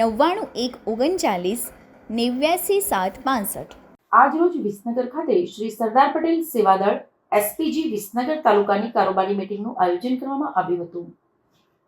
નવ્વાણું એક ઓગણચાલીસ નેવ્યાસી સાત પાંસઠ. આજરોજ વિસનગર ખાતે શ્રી સરદાર પટેલ સેવાદળ એસપીજી વિસનગર તાલુકાની કારોબારી મિટિંગનું આયોજન કરવામાં આવ્યું હતું.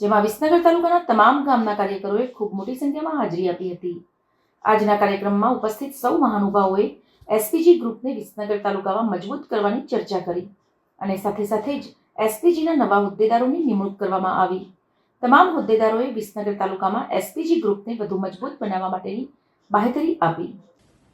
જેમાં વિસનગર તાલુકાના તમામ ગામના કાર્યકરોએ ખૂબ મોટી સંખ્યામાં હાજરી આપી હતી. આજના કાર્યક્રમમાં ઉપસ્થિત સૌ મહાનુભાવોએ એસપીજી ગ્રુપને વિસનગર તાલુકામાં મજબૂત કરવાની ચર્ચા કરી અને સાથે સાથે જ એસપીજીના નવા હોદ્દેદારોની નિમણૂક કરવામાં આવી. તમામ હોદ્દેદારોએ વિસનગર તાલુકામાં એસપીજી ગ્રુપને વધુ મજબૂત બનાવવા માટેની બાહેધરી આપી.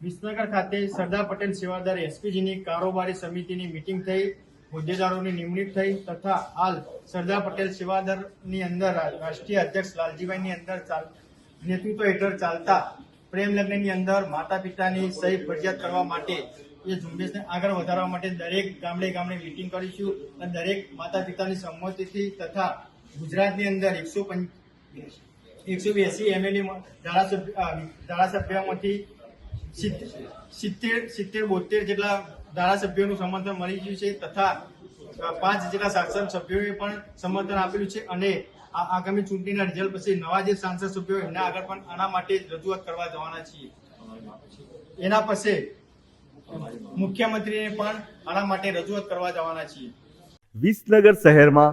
વિસનગર ખાતે સરદાર પટેલ સેવાદાર એસપીજીની કારોબારી સમિતિની મિટિંગ થઈ, હોદ્દેદારોની નિમણૂક થઈ તથા હાલ સરદાર પટેલ સેવાદારની અંદર રાષ્ટ્રીય અધ્યક્ષ લાલજીભાઈની અંદર નેતૃત્વ હેઠળ ચાલતા પ્રેમ લગ્નની અંદર માતા પિતાની સહી ફરજિયાત કરવા માટે એ ઝુંબેશને આગળ વધારવા માટે દરેક ગામડે ગામડે મિટિંગ કરીશું. અને દરેક માતા પિતાની સંમતિથી તથા ગુજરાતની અંદર એકસો એકસો બ્યાસી એમએલએ ધારાસભ્ય ધારાસભ્યમાંથી સિત્તેર સિત્તેર બોતેર જેટલા ધારાસભ્યોનું સમર્થન મળી ગયું છે તથા પાંચ જેટલા શાસન સભ્યોએ પણ સમર્થન આપેલું છે અને આગામી ચૂંટણીના રિઝલ્ટ પછી નવા જે સાંસદ સભ્યો એમના આગળ પણ આના માટે રજૂઆત કરવા જવાના છીએ. એના પછી મુખ્યમંત્રીને પણ આના માટે રજૂઆત કરવા જવાના છીએ. વિસનગર શહેરમાં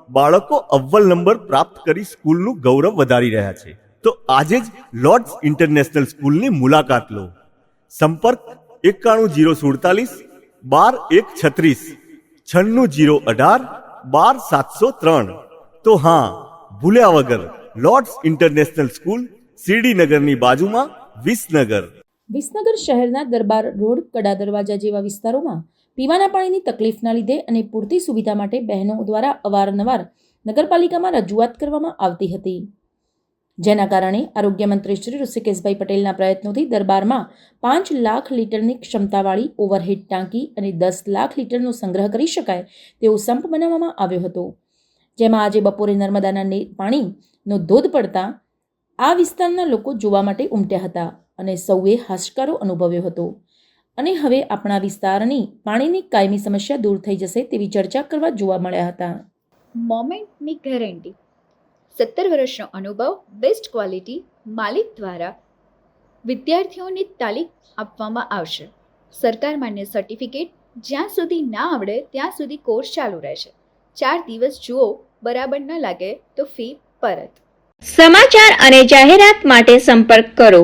બાળકો અવ્વલ નંબર પ્રાપ્ત કરી સ્કૂલનું ગૌરવ વધારી રહ્યા છે. તો આજે જ લોર્ડ્સ ઇન્ટરનેશનલ સ્કૂલની મુલાકાત લો. સંપર્ક એકાણું જીરો સુડતાલીસ, બાર એક છત્રીસ, છન્નું જીરો અઢાર, બાર સાતસો ત્રણ. તો હા, ભૂલ્યા વગર લોર્ડ્સ ઇન્ટરનેશનલ સ્કૂલ શિરડીનગરની બાજુમાં વિસનગર. વિસનગર શહેરના દરબાર રોડ, કડા દરવાજા જેવા વિસ્તારોમાં પીવાના પાણીની તકલીફના લીધે અને પૂરતી સુવિધા માટે બહેનો દ્વારા અવારનવાર નગરપાલિકામાં રજૂઆત કરવામાં આવતી હતી. જેના કારણે આરોગ્યમંત્રી શ્રી ઋષિકેશભાઈ પટેલના પ્રયત્નોથી દરબારમાં પાંચ લાખ લીટરની ક્ષમતાવાળી ઓવરહેડ ટાંકી અને દસ લાખ લીટરનો સંગ્રહ કરી શકાય તેવો સંપ બનાવવામાં આવ્યો હતો. જેમાં આજે બપોરે નર્મદાના પાણીનો ધોધ પડતા આ વિસ્તારના લોકો જોવા માટે ઉમટ્યા હતા અને સૌએ હાશકારો અનુભવ્યો હતો. અને હવે આપણા વિસ્તારની પાણીની કાયમી સમસ્યા દૂર થઈ જશે તેવી ચર્ચા કરવા જોવા મળ્યા હતા. મોમેન્ટની ગેરંટી. સત્તર વર્ષનો અનુભવ બેસ્ટ ક્વોલિટી માલિક દ્વારા વિદ્યાર્થીઓને તાલીમ આપવામાં આવશે. સરકાર માન્ય સર્ટિફિકેટ જ્યાં સુધી ના આવડે ત્યાં સુધી કોર્સ ચાલુ રહેશે. ચાર દિવસ જુઓ બરાબર ન લાગે તો ફી પરત. સમાચાર અને જાહેરાત માટે સંપર્ક કરો.